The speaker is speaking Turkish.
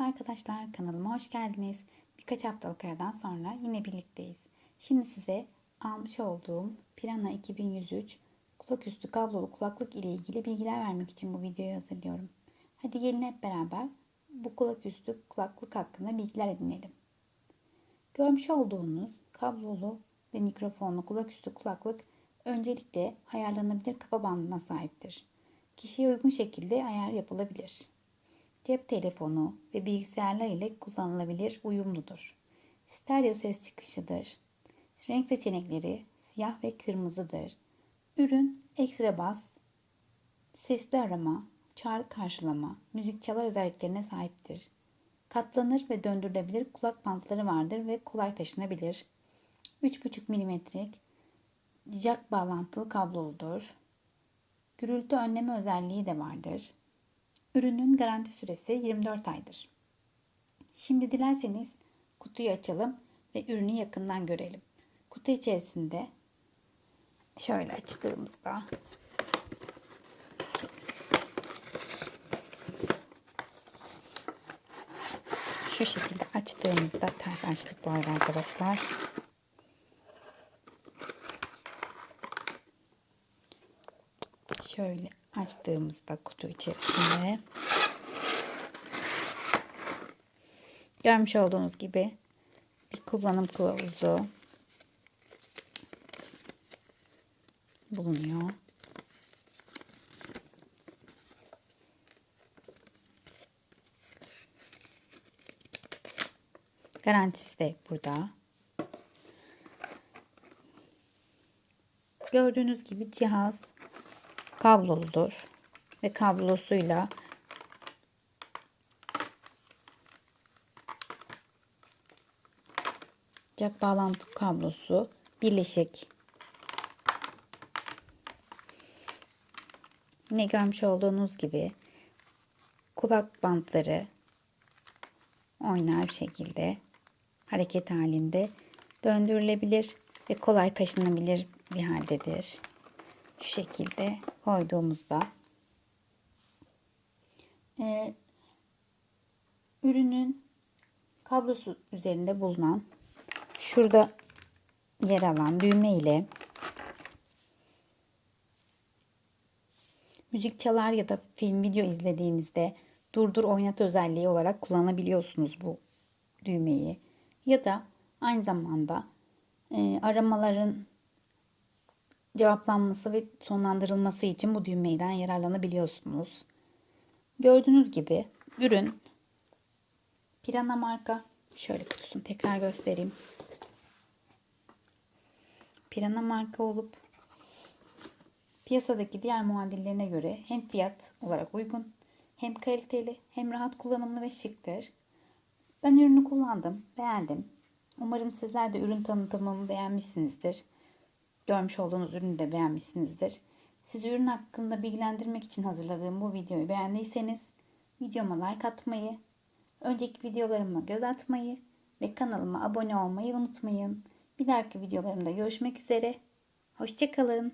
Merhaba arkadaşlar, kanalıma hoş geldiniz. Birkaç haftalık aradan sonra yine birlikteyiz. Şimdi size almış olduğum Pirana 2103 kulaküstü kablolu kulaklık ile ilgili bilgiler vermek için bu videoyu hazırlıyorum. Hadi gelin hep beraber bu kulaküstü kulaklık hakkında bilgiler edinelim. Görmüş olduğunuz kablolu ve mikrofonlu kulaküstü kulaklık öncelikle ayarlanabilir kafa bandına sahiptir. Kişiye uygun şekilde ayar yapılabilir. Cep telefonu ve bilgisayarlar ile kullanılabilir, uyumludur. Stereo ses çıkışıdır. Renk seçenekleri siyah ve kırmızıdır. Ürün ekstra bas, sesli arama, çağrı karşılama, müzik çalar özelliklerine sahiptir. Katlanır ve döndürülebilir kulak bantları vardır ve kolay taşınabilir. 3,5 mm'lik jack bağlantılı kabloludur. Gürültü önleme özelliği de vardır. Ürünün garanti süresi 24 aydır. Şimdi dilerseniz kutuyu açalım ve ürünü yakından görelim. Kutu içerisinde şöyle açtığımızda şu şekilde açtığımızda ters açtık bu arada arkadaşlar. Şöyle açtığımızda kutu içerisinde görmüş olduğunuz gibi bir kullanım kılavuzu bulunuyor. Garantisi de burada. Gördüğünüz gibi cihaz kabloludur ve kablosuyla jack bağlantı kablosu birleşik. Yine görmüş olduğunuz gibi kulak bantları oynar şekilde hareket halinde döndürülebilir ve kolay taşınabilir bir haldedir şu şekilde koyduğumuzda e, ürünün kablosu üzerinde bulunan şurada yer alan düğme ile müzik çalar ya da film video izlediğinizde durdur oynat özelliği olarak kullanabiliyorsunuz bu düğmeyi. Ya da aynı zamanda e, aramaların cevaplanması ve sonlandırılması için bu düğmeden yararlanabiliyorsunuz. Gördüğünüz gibi ürün Pirana marka şöyle kutusunu tekrar göstereyim. Pirana marka olup piyasadaki diğer muadillerine göre hem fiyat olarak uygun hem kaliteli hem rahat kullanımlı ve şıktır. Ben ürünü kullandım, beğendim. Umarım sizler de ürün tanıtımımı beğenmişsinizdir görmüş olduğunuz ürünü de beğenmişsinizdir. Sizi ürün hakkında bilgilendirmek için hazırladığım bu videoyu beğendiyseniz videoma like atmayı, önceki videolarıma göz atmayı ve kanalıma abone olmayı unutmayın. Bir dahaki videolarımda görüşmek üzere. Hoşçakalın.